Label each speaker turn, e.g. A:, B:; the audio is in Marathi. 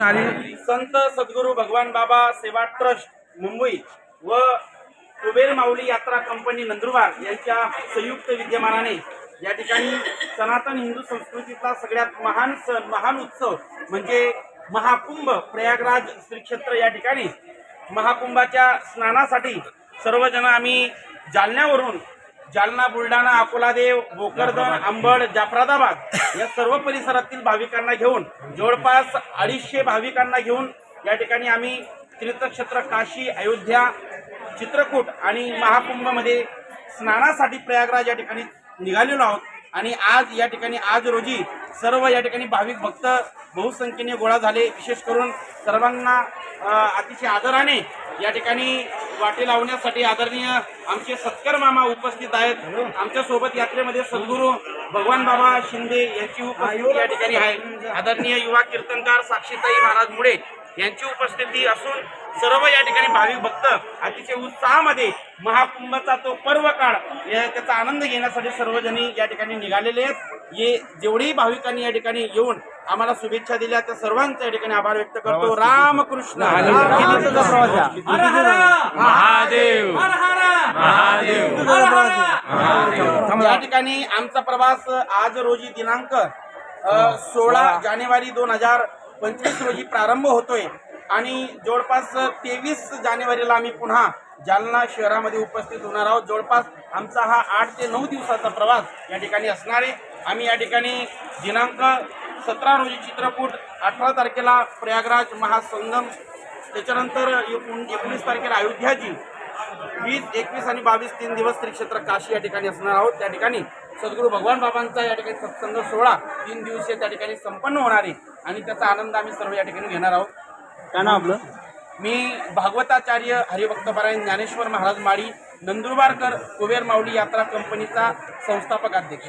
A: आणि
B: संत सद्गुरू भगवान बाबा सेवा ट्रस्ट मुंबई व कुबेर माऊली यात्रा कंपनी नंदुरबार यांच्या संयुक्त विद्यमानाने या ठिकाणी सनातन हिंदू संस्कृतीतला सगळ्यात महान सण महान उत्सव म्हणजे महाकुंभ प्रयागराज श्रीक्षेत्र या ठिकाणी महाकुंभाच्या स्नानासाठी सर्वजण आम्ही जालन्यावरून जालना बुलढाणा अकोलादेव भोकरदन अंबड जाफरादाबाद या सर्व परिसरातील भाविकांना घेऊन जवळपास अडीचशे भाविकांना घेऊन या ठिकाणी आम्ही तीर्थक्षेत्र काशी अयोध्या चित्रकूट आणि महाकुंभमध्ये स्नानासाठी प्रयागराज या ठिकाणी निघालेलो आहोत. आणि आज या ठिकाणी आज रोजी सर्व या ठिकाणी भाविक भक्त बहुसंख्येने गोळा झाले. विशेष करून सर्वांना अतिशय आदराने या ठिकाणी वाटे लावण्यासाठी आदरणीय आमचे सत्कर मामा उपस्थित आहेत. आमच्यासोबत यात्रेमध्ये सद्गुरू भगवान बाबा शिंदे यांची उपस्थिती या ठिकाणी आहे. आदरणीय युवा कीर्तनकार साक्षीताई महाराज मुळे यांची उपस्थिती असून सर्व या ठिकाणी भाविक भक्त अतिशय उत्साहामध्ये महाकुंभचा तो पर्व काळ त्याचा आनंद घेण्यासाठी सर्वजणी या ठिकाणी निघालेले आहेत. ये जेवढेही भाविकांनी या ठिकाणी येऊन आम्हाला शुभेच्छा दिल्या त्या सर्वांचा या ठिकाणी आभार व्यक्त करतो. रामकृष्ण.
A: महादेव. महादेव.
B: या ठिकाणी आमचा प्रवास आज रोजी दिनांक सोळा जानेवारी दोन हजार पंचवीस रोजी प्रारंभ होतोय. आणि जवळपास तेवीस जानेवारीला आम्ही पुन्हा जालना शहरामध्ये उपस्थित होणार आहोत. जवळपास आमचा हा आठ ते नऊ दिवसाचा प्रवास या ठिकाणी असणार आहे. आम्ही या ठिकाणी दिनांक सतरा रोजी चित्रकूट अठरा तारखेला प्रयागराज महासंगम त्याच्यानंतर एकूण- एकोणीस तारखेला अयोध्याजी वीस एकवीस आणि बावीस तीन दिवस श्री क्षेत्र काशी या ठिकाणी असणार आहोत. त्या ठिकाणी सद्गुरू भगवान बाबांचा या ठिकाणी सत्संग सोहळा तीन दिवसीय त्या ठिकाणी संपन्न होणार आहे आणि त्याचा आनंद आम्ही सर्व या ठिकाणी घेणार आहोत.
C: काय नाव आपलं?
B: मी भागवताचार्य हरिभक्तपरायण ज्ञानेश्वर महाराज माळी नंदुरबारकर कुबेर माऊली यात्रा कंपनीचा संस्थापक अध्यक्ष.